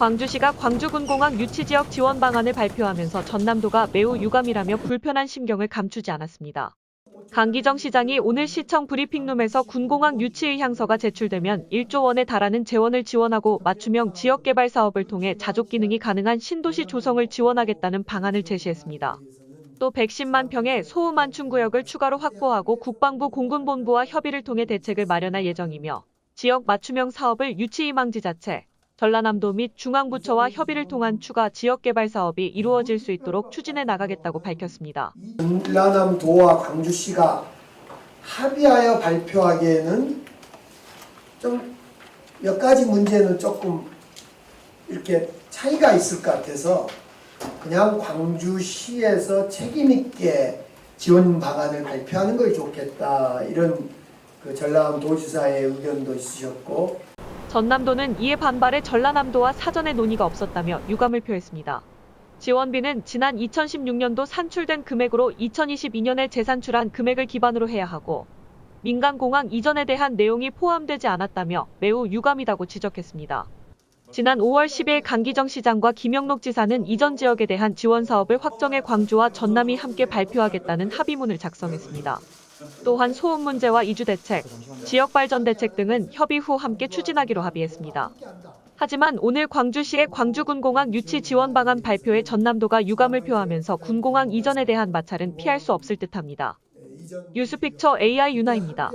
광주시가 광주군공항 유치지역 지원 방안을 발표하면서 전남도가 매우 유감이라며 불편한 심경을 감추지 않았습니다. 강기정 시장이 오늘 시청 브리핑룸에서 군공항 유치 의 향서가 제출되면 1조 원에 달하는 재원을 지원하고 맞춤형 지역개발 사업을 통해 자족 기능이 가능한 신도시 조성을 지원하겠다는 방안을 제시했습니다. 또 110만 평의 소음안충 구역을 추가로 확보하고 국방부 공군본부와 협의를 통해 대책을 마련할 예정이며 지역 맞춤형 사업을 유치희망지자체, 전라남도 및 중앙부처와 협의를 통한 추가 지역개발 사업이 이루어질 수 있도록 추진해 나가겠다고 밝혔습니다. 전라남도와 광주시가 합의하여 발표하기에는 좀 몇 가지 문제는 조금 이렇게 차이가 있을 것 같아서 그냥 광주시에서 책임 있게 지원 방안을 발표하는 걸 좋겠다 이런 그 전라남도지사의 의견도 있으셨고 전남도는 이에 반발해 전라남도와 사전에 논의가 없었다며 유감을 표했습니다. 지원비는 지난 2016년도 산출된 금액으로 2022년에 재산출한 금액을 기반으로 해야 하고 민간공항 이전에 대한 내용이 포함되지 않았다며 매우 유감이다고 지적했습니다. 지난 5월 10일 강기정 시장과 김영록 지사는 이전 지역에 대한 지원 사업을 확정해 광주와 전남이 함께 발표하겠다는 합의문을 작성했습니다. 또한 소음 문제와 이주 대책, 지역 발전 대책 등은 협의 후 함께 추진하기로 합의했습니다. 하지만 오늘 광주시의 광주군공항 유치 지원 방안 발표에 전남도가 유감을 표하면서 군공항 이전에 대한 마찰은 피할 수 없을 듯합니다. 뉴스픽처 AI 윤아입니다.